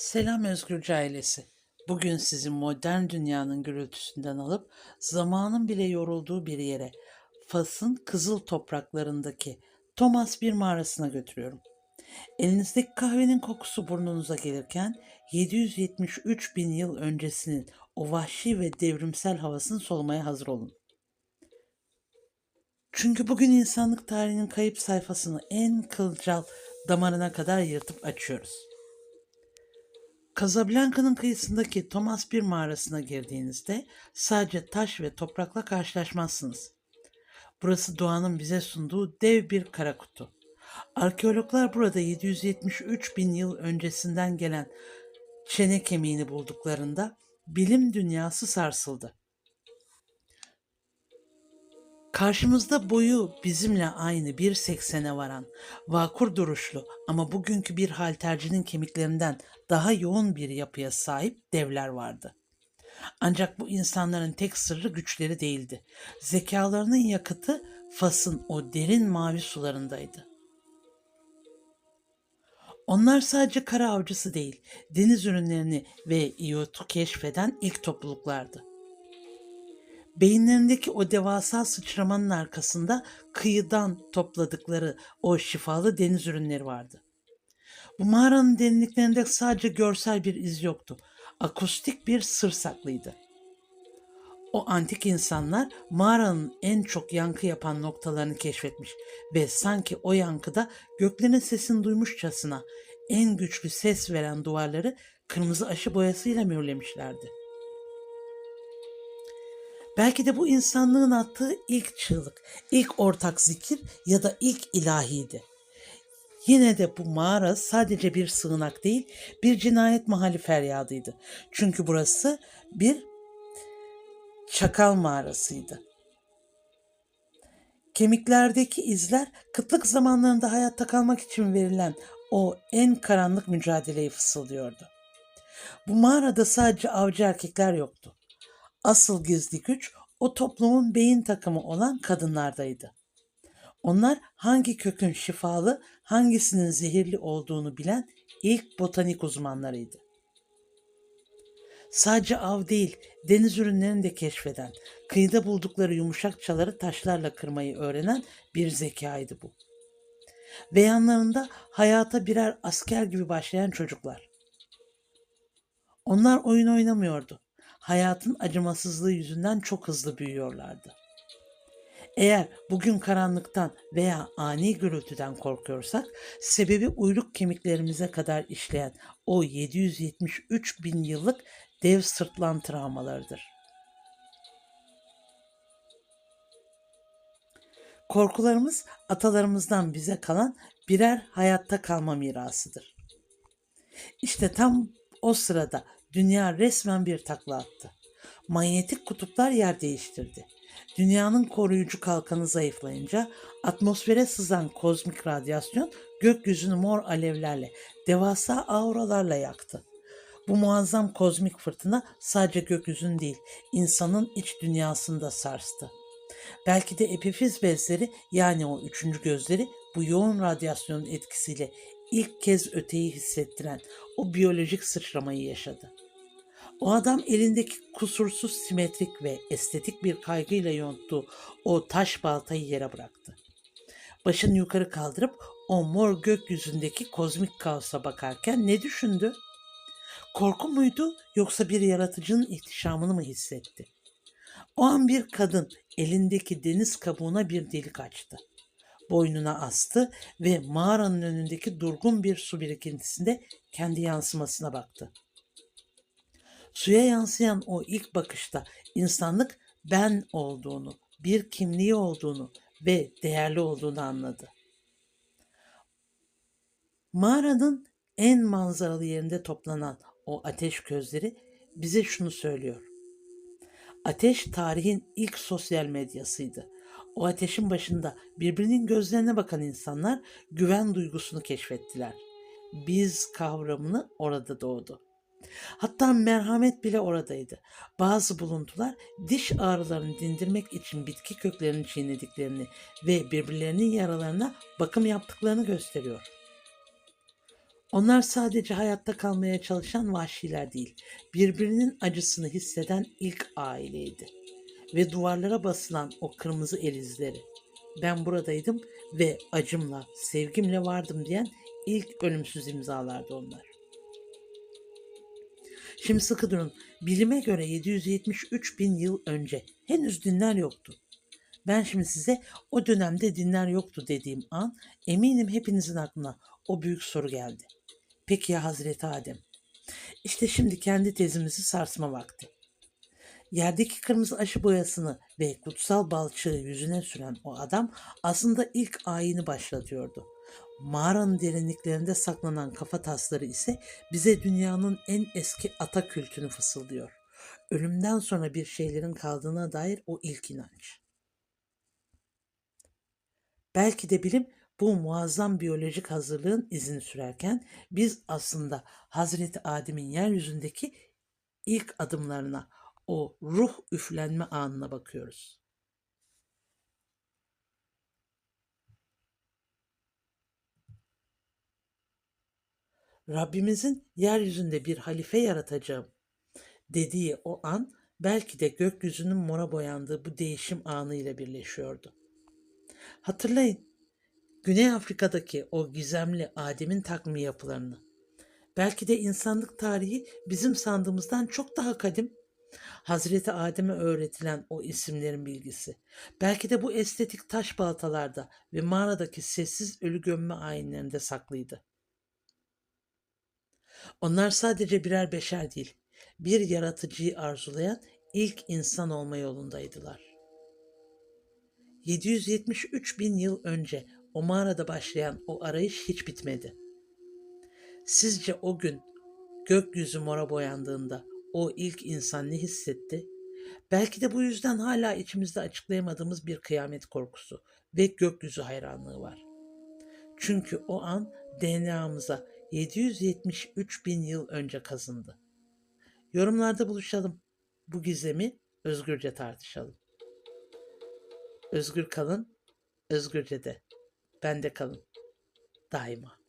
Selam Özgürce ailesi. Bugün sizi modern dünyanın gürültüsünden alıp zamanın bile yorulduğu bir yere, Fas'ın kızıl topraklarındaki Thomas bir mağarasına götürüyorum. Elinizdeki kahvenin kokusu burnunuza gelirken 773 bin yıl öncesinin o vahşi ve devrimsel havasını solumaya hazır olun. Çünkü bugün insanlık tarihinin kayıp sayfasını en kılcal damarına kadar yırtıp açıyoruz. Casablanca'nın kıyısındaki Thomas bir mağarasına girdiğinizde sadece taş ve toprakla karşılaşmazsınız. Burası doğanın bize sunduğu dev bir kara kutu. Arkeologlar burada 773 bin yıl öncesinden gelen çene kemiğini bulduklarında bilim dünyası sarsıldı. Karşımızda boyu bizimle aynı 1.80'e varan, vakur duruşlu ama bugünkü bir haltercinin kemiklerinden daha yoğun bir yapıya sahip devler vardı. Ancak bu insanların tek sırrı güçleri değildi. Zekalarının yakıtı Fas'ın o derin mavi sularındaydı. Onlar sadece kara avcısı değil, deniz ürünlerini ve iyotu keşfeden ilk topluluklardı. Beyinlerindeki o devasa sıçramanın arkasında kıyıdan topladıkları o şifalı deniz ürünleri vardı. Bu mağaranın derinliklerinde sadece görsel bir iz yoktu. Akustik bir sır saklıydı. O antik insanlar mağaranın en çok yankı yapan noktalarını keşfetmiş ve sanki o yankıda göklerin sesini duymuşçasına en güçlü ses veren duvarları kırmızı aşı boyasıyla mühürlemişlerdi. Belki de bu insanlığın attığı ilk çığlık, ilk ortak zikir ya da ilk ilahiydi. Yine de bu mağara sadece bir sığınak değil, bir cinayet mahalli feryadıydı. Çünkü burası bir çakal mağarasıydı. Kemiklerdeki izler kıtlık zamanlarında hayatta kalmak için verilen o en karanlık mücadeleyi fısıldıyordu. Bu mağarada sadece avcı erkekler yoktu. Asıl gizli güç o toplumun beyin takımı olan kadınlardaydı. Onlar hangi kökün şifalı, hangisinin zehirli olduğunu bilen ilk botanik uzmanlarıydı. Sadece av değil, deniz ürünlerini de keşfeden, kıyıda buldukları yumuşak çaları taşlarla kırmayı öğrenen bir zekaydı bu. Ve yanlarında hayata birer asker gibi başlayan çocuklar. Onlar oyun oynamıyordu. Hayatın acımasızlığı yüzünden çok hızlı büyüyorlardı. Eğer bugün karanlıktan veya ani gürültüden korkuyorsak, sebebi uyluk kemiklerimize kadar işleyen o 773 bin yıllık dev sırtlan travmalarıdır. Korkularımız atalarımızdan bize kalan birer hayatta kalma mirasıdır. İşte tam o sırada dünya resmen bir takla attı. Manyetik kutuplar yer değiştirdi. Dünyanın koruyucu kalkanı zayıflayınca atmosfere sızan kozmik radyasyon gökyüzünü mor alevlerle, devasa auralarla yaktı. Bu muazzam kozmik fırtına sadece gökyüzünü değil, insanın iç dünyasını da sarstı. Belki de epifiz bezleri yani o üçüncü gözleri bu yoğun radyasyonun etkisiyle ilk kez öteyi hissettiren o biyolojik sıçramayı yaşadı. O adam elindeki kusursuz simetrik ve estetik bir kaygıyla yonttuğu o taş baltayı yere bıraktı. Başını yukarı kaldırıp o mor gökyüzündeki kozmik kaosa bakarken ne düşündü? Korku muydu yoksa bir yaratıcının ihtişamını mı hissetti? O an bir kadın elindeki deniz kabuğuna bir delik açtı. Boynuna astı ve mağaranın önündeki durgun bir su birikintisinde kendi yansımasına baktı. Suya yansıyan o ilk bakışta insanlık ben olduğunu, bir kimliği olduğunu ve değerli olduğunu anladı. Mağaranın en manzaralı yerinde toplanan o ateş közleri bize şunu söylüyor. Ateş tarihin ilk sosyal medyasıydı. O ateşin başında birbirinin gözlerine bakan insanlar güven duygusunu keşfettiler. Biz kavramını orada doğdu. Hatta merhamet bile oradaydı. Bazı buluntular diş ağrılarını dindirmek için bitki köklerini çiğnediklerini ve birbirlerinin yaralarına bakım yaptıklarını gösteriyor. Onlar sadece hayatta kalmaya çalışan vahşiler değil, birbirinin acısını hisseden ilk aileydi. Ve duvarlara basılan o kırmızı el izleri. Ben buradaydım ve acımla, sevgimle vardım diyen ilk ölümsüz imzalardı onlar. Şimdi sıkı durun. Bilime göre 773 bin yıl önce henüz dinler yoktu. Ben şimdi size o dönemde dinler yoktu dediğim an eminim hepinizin aklına o büyük soru geldi. Peki ya Hazreti Adem? İşte şimdi kendi tezimizi sarsma vakti. Yerdeki kırmızı aşı boyasını ve kutsal balçığı yüzüne süren o adam aslında ilk ayini başlatıyordu. Mağaranın derinliklerinde saklanan kafa tasları ise bize dünyanın en eski ata kültünü fısıldıyor. Ölümden sonra bir şeylerin kaldığına dair o ilk inanç. Belki de bilim bu muazzam biyolojik hazırlığın izini sürerken biz aslında Hazreti Adem'in yeryüzündeki ilk adımlarına, o ruh üflenme anına bakıyoruz. Rabbimizin yeryüzünde bir halife yaratacağım dediği o an belki de gökyüzünün mora boyandığı bu değişim anıyla birleşiyordu. Hatırlayın, Güney Afrika'daki o gizemli Adem'in takmi yapılarını. Belki de insanlık tarihi bizim sandığımızdan çok daha kadim. Hazreti Adem'e öğretilen o isimlerin bilgisi. Belki de bu estetik taş baltalarda ve mağaradaki sessiz ölü gömme ayinlerinde saklıydı. Onlar sadece birer beşer değil, bir yaratıcıyı arzulayan ilk insan olma yolundaydılar. 773 bin yıl önce o mağarada başlayan o arayış hiç bitmedi. Sizce o gün gökyüzü mora boyandığında o ilk insan ne hissetti? Belki de bu yüzden hala içimizde açıklayamadığımız bir kıyamet korkusu ve gökyüzü hayranlığı var. Çünkü o an DNA'mıza 773 bin yıl önce kazındı. Yorumlarda buluşalım. Bu gizemi özgürce tartışalım. Özgür kalın, özgürce de. Bende kalın. Daima.